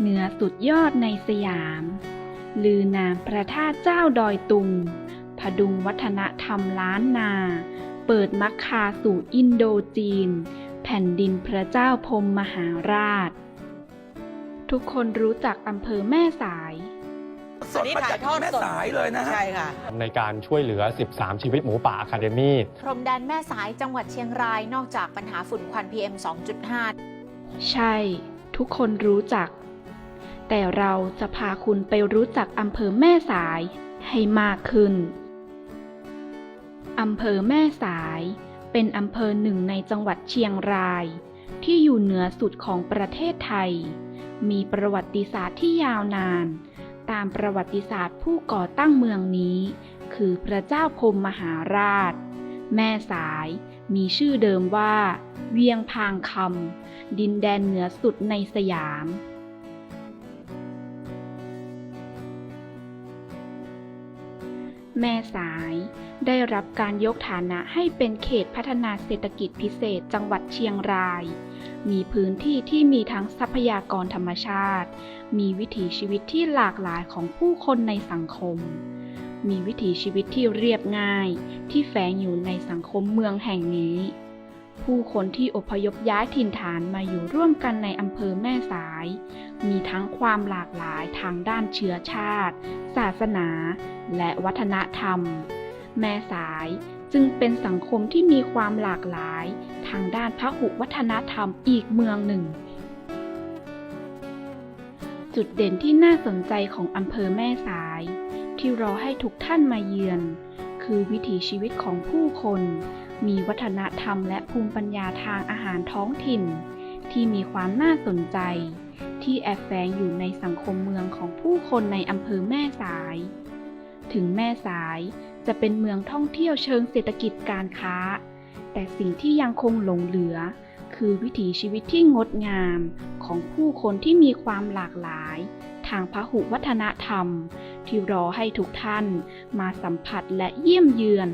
เหนือสุดยอดในสยาม ลือนามพระธาตุเจ้าดอยตุง พดุงวัฒนธรรมล้านนา เปิดมักคาสู่อินโดจีน แผ่นดินพระเจ้าพรหมมหาราช ทุกคนรู้จักอำเภอแม่สาย สดมาจากแม่สายเลยนะฮะ ใช่ค่ะ ในการช่วยเหลือ 13 ชีวิตหมูป่าอะคาเดมี่ พรมแดนแม่สายจังหวัดเชียงรายนอกจากปัญหาฝุ่นควัน PM 2.5 ใช่ ทุกคนรู้จัก แต่เราจะพาคุณไปรู้จักอำเภอแม่สายให้มากขึ้น อำเภอแม่สายเป็นอำเภอหนึ่งในจังหวัดเชียงราย ที่อยู่เหนือสุดของประเทศไทย มีประวัติศาสตร์ที่ยาวนาน ตามประวัติศาสตร์ผู้ก่อตั้งเมืองนี้ คือพระเจ้าพรมมหาราช แม่สายมีชื่อเดิมว่า เวียงพางคำดินแดนเหนือสุดในสยาม แม่สาย ได้รับการยกฐานะให้เป็นเขตพัฒนาเศรษฐกิจพิเศษจังหวัดเชียงราย มีพื้นที่ที่มีทั้งทรัพยากรธรรมชาติ มีวิถีชีวิตที่หลากหลายของผู้คนในสังคม มีวิถีชีวิตที่เรียบง่าย ที่แฝงอยู่ในสังคมเมืองแห่งนี้ ผู้คนที่อพยพย้ายถิ่นฐานมาอยู่ร่วมกันในอำเภอแม่สาย มีทั้งความหลากหลายทางด้านเชื้อชาติ ศาสนา และวัฒนธรรม แม่สายจึงเป็นสังคมที่มีความหลากหลาย ทางด้านพหุวัฒนธรรมอีกเมืองหนึ่ง จุดเด่นที่น่าสนใจของอำเภอแม่สาย ที่รอให้ทุกท่านมาเยือน คือวิถีชีวิตของผู้คน มีวัฒนธรรมและภูมิปัญญาทางอาหารท้องถิ่น ที่มีความน่าสนใจ ที่แอบแฝงอยู่ในสังคมเมืองของผู้คนในอำเภอแม่สาย ถึงแม่สายจะเป็นเมืองท่องเที่ยวเชิงเศรษฐกิจการค้า แต่สิ่งที่ยังคงหลงเหลือ คือวิถีชีวิตที่งดงามของผู้คนที่มีความหลากหลาย ทางพหุวัฒนธรรม ที่รอให้ทุกท่านมาสัมผัสและเยี่ยมเยือน